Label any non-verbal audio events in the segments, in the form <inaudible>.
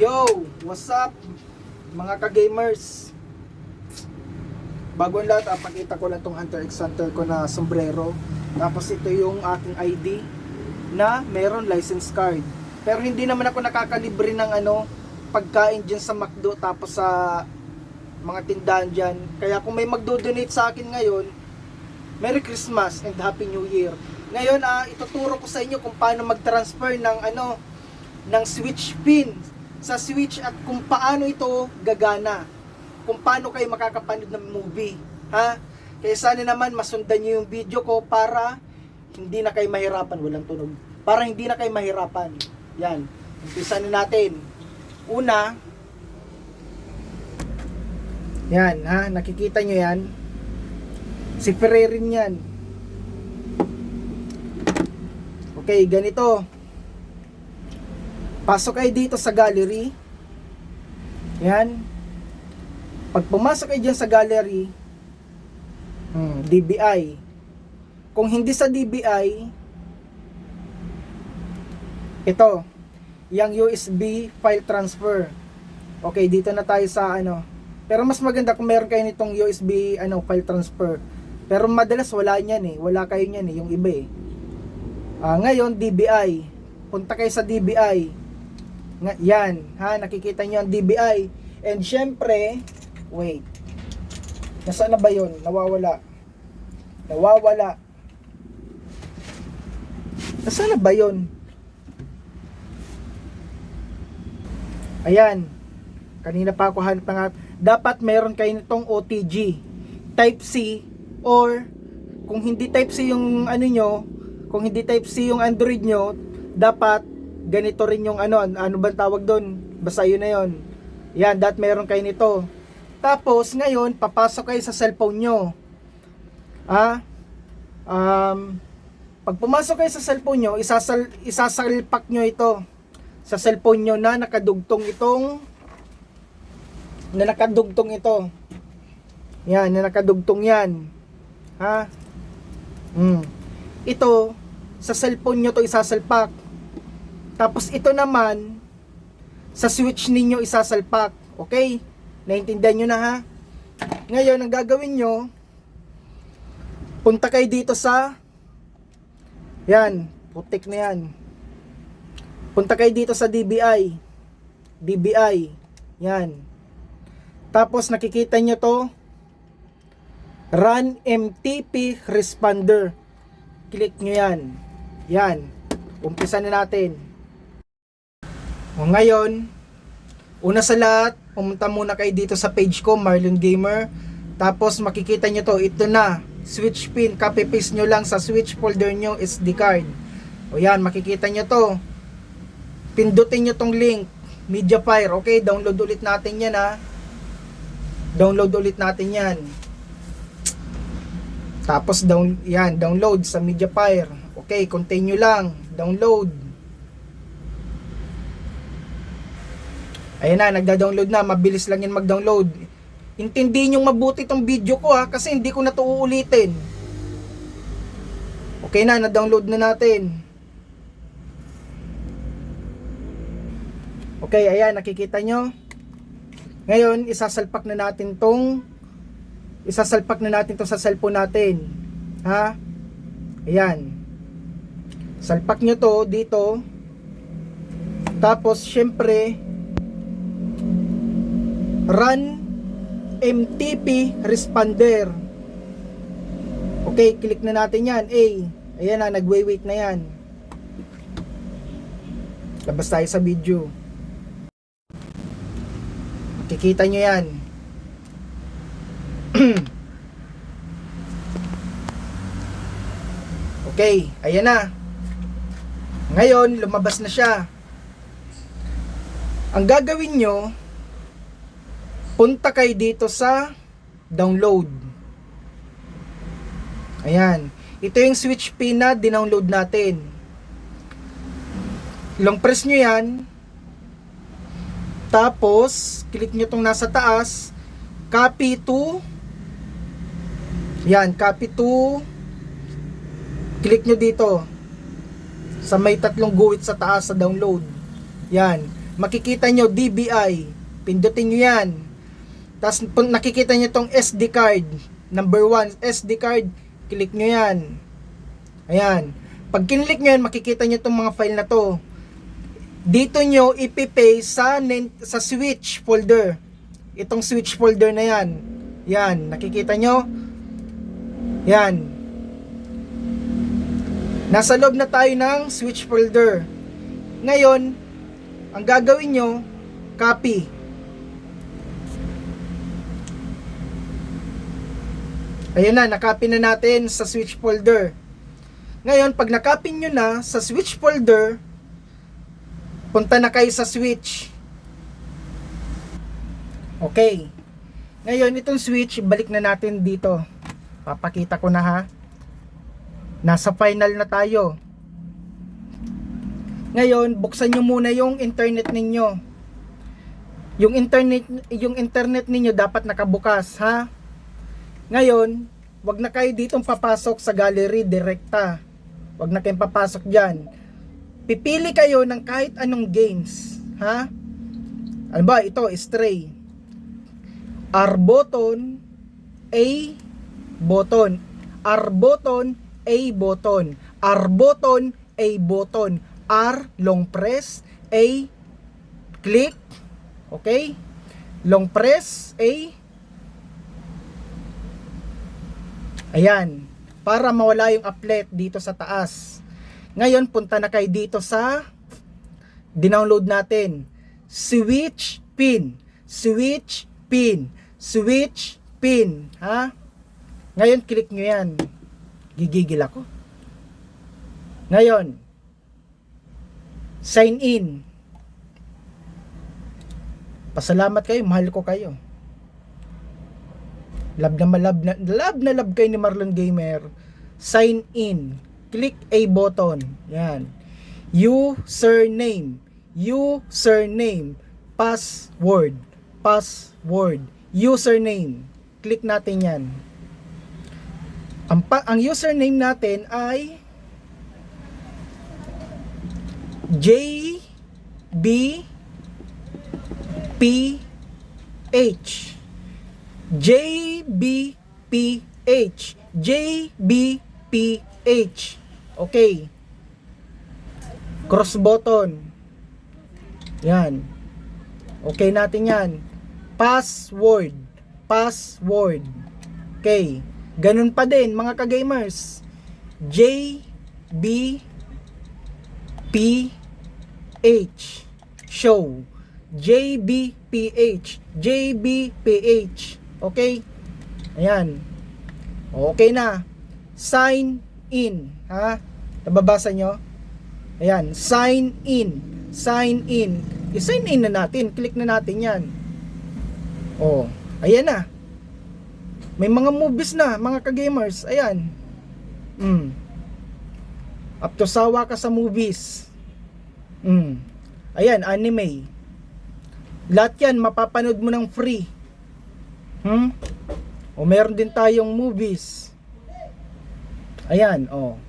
Yo, what's up mga ka-gamers? Bago ang lahat, ah, pakita ko lang tong Hunter x Hunter ko na sombrero. Tapos ito yung aking ID na meron license card. Pero hindi naman ako nakakalibre ng ano, pagkain dyan sa McDo tapos sa mga tindahan dyan. Kaya kung may magdo-donate sa akin ngayon, Merry Christmas and Happy New Year. Ngayon, ah, ituturo ko sa inyo kung paano mag-transfer ng ano, ng switch pin sa switch at kung paano ito gagana. Kung paano kayo makakapanood ng movie. Ha? Kaya sana naman masundan nyo yung video ko para hindi na kayo mahirapan. Walang tunog. Para hindi na kayo mahirapan. Yan. Umpisa na natin. Una, yan ha, nakikita nyo yan. Si Ferrerin yan. Okay, ganito. Pasok kayo dito sa gallery. Yan. Pag pumasok kayo dyan sa gallery, hmm, DBI. Kung hindi sa DBI, ito, yung USB file transfer. Okay, dito na tayo sa ano. Pero mas maganda kung meron kayo nitong USB ano file transfer. Pero madalas wala niyan eh. Wala kayo niyan eh, yung iba eh. Ah, ngayon DBI. Punta kayo sa DBI. Nga, yan, ha, nakikita niyo ang DBI. And syempre, wait. Nasaan na ba 'yon? Nawawala. Nawawala. Nasaan na ba 'yon? Ayan. Kanina pa ako hanap ng dapat meron kayo nitong OTG type C or kung hindi type C yung ano nyo, kung hindi type C yung Android nyo, dapat ganito rin yung ano, ano ba tawag doon? Basta yun na yun. Yan, dapat meron kayo nito. Tapos ngayon, papasok kayo sa cellphone nyo. Ah, um, pag pumasok kayo sa cellphone nyo, isasal, isasalpak nyo ito sa cellphone nyo na nakadugtong itong na nakadugtong ito. Yan, na nakadugtong yan. Ha? Hmm. Ito, sa cellphone nyo to isasalpak. Tapos ito naman, sa switch ninyo isasalpak. Okay? Naintindihan nyo na ha? Ngayon, ang gagawin nyo, punta kayo dito sa, yan, putik na yan. Punta kayo dito sa DBI. DBI. Yan. Tapos nakikita nyo to, Run MTP Responder. Click nyo yan. Yan. Umpisa na natin. O ngayon, una sa lahat, pumunta muna kayo dito sa page ko, Marlon Gamer. Tapos makikita nyo to, ito na. Switch pin, copy paste nyo lang sa switch folder nyo SD card. O yan, makikita nyo to. Pindutin nyo tong link, Mediafire. Okay, download ulit natin yan ha. Download ulit natin yan. Tapos down yan, download sa Mediafire. Okay, continue lang. Download. Ayan na, nagda-download na. Mabilis lang yan mag-download. Intindihin yung mabuti tong video ko ha, kasi hindi ko na to uulitin. Okay na, na-download na natin. Okay, ayan, nakikita nyo. Ngayon, isasalpak na natin tong isasalpak na natin to sa cellphone natin. Ha? Ayan. Salpak nyo to dito. Tapos, syempre, run MTP responder. Okay, click na natin yan. A. Ayan na, nagwe-wait na yan. Labas tayo sa video. Kikita nyo yan. <clears throat> okay, ayan na. Ngayon, lumabas na siya. Ang gagawin nyo, punta kayo dito sa download. Ayan. Ito yung switch pin na dinownload natin. Long press nyo yan. Tapos, click nyo tong nasa taas. Copy to. Yan, copy to. Click nyo dito. Sa may tatlong guhit sa taas sa download. Yan. makikita nyo DBI. Pindutin nyo yan. Tapos nakikita nyo tong SD card, number 1, SD card, click nyo yan. Ayan. Pag kinlik nyo yan, makikita nyo tong mga file na to. Dito nyo ipipaste sa, sa switch folder. Itong switch folder na yan. Yan, nakikita nyo? Yan. Nasa loob na tayo ng switch folder. Ngayon, ang gagawin nyo, copy. Ayan na, nakopy na natin sa switch folder. Ngayon, pag nakopy nyo na sa switch folder, punta na kayo sa switch. Okay. Ngayon, itong switch, balik na natin dito. Papakita ko na ha. Nasa final na tayo. Ngayon, buksan nyo muna yung internet ninyo. Yung internet, yung internet ninyo dapat nakabukas, ha? Ngayon, wag na kayo ditong papasok sa gallery direkta. Wag na kayong papasok diyan. Pipili kayo ng kahit anong games, ha? Ano ba? Ito, Stray. R button, A button. R button, A button. R button, A button. R long press, A click. Okay? Long press, A Ayan. Para mawala yung applet dito sa taas. Ngayon, punta na kayo dito sa dinownload natin. Switch pin. Switch pin. Switch pin. Ha? Ngayon, click nyo yan. Gigigil ako. Ngayon, sign in. Pasalamat kayo, mahal ko kayo. Love na malab na love na love kay ni Marlon Gamer. Sign in. Click a button. Yan. Username. Username. Password. Password. Username. Click natin yan. Ang, pa, ang username natin ay J B P H JBPH. JBPH. Okay. Cross button. Yan. Okay natin yan. Password. Password. Okay. Ganun pa din mga ka-gamers. JBPH. Show. JBPH. JBPH. Okay? Ayan. Okay na. Sign in. Ha? Nababasa nyo? Ayan. Sign in. Sign in. I-sign in na natin. Click na natin yan. Oh. Ayan na. May mga movies na, mga ka-gamers. Ayan. Mm. Up to sawa ka sa movies. Mm. Ayan, anime. Lahat yan, mapapanood mo ng free. Hmm? O meron din tayong movies. Ayan, oh.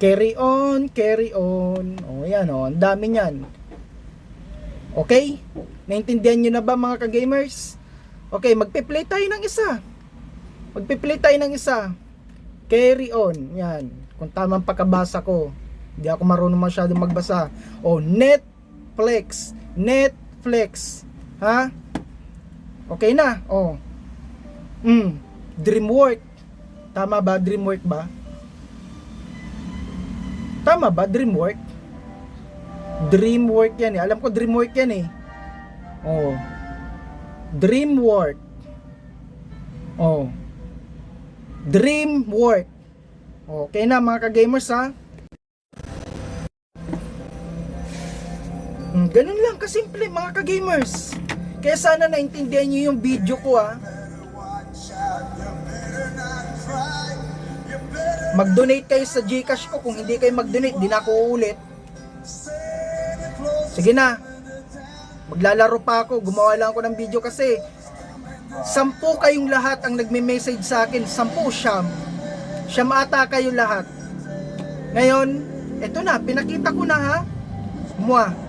Carry on, carry on. O yan, oh. Ang dami niyan. Okay? Naintindihan nyo na ba mga ka-gamers? Okay, magpe-play tayo ng isa. Magpe-play tayo ng isa. Carry on. Yan. Kung tamang pagkabasa ko. Hindi ako marunong masyado magbasa. O, Netflix. Netflix. Ha? Okay na. Oh. Mm. Dreamwork. Tama ba? Dreamwork ba? Tama ba? Dreamwork? Dreamwork yan eh. Alam ko dreamwork yan eh. Oh. Dreamwork. Oh. Dreamwork. Okay na mga ka-gamers ha. Hmm, ganun lang kasimple mga ka-gamers. Kaya sana naintindihan nyo yung video ko ha. Mag-donate kayo sa Gcash ko. Kung hindi kayo mag-donate, di na ako uulit. Sige na. Maglalaro pa ako. Gumawa lang ako ng video kasi sampu kayong lahat ang nagme-message sa akin. Sampu siyam. Siyam ata kayo lahat. Ngayon, eto na. Pinakita ko na ha. Mua.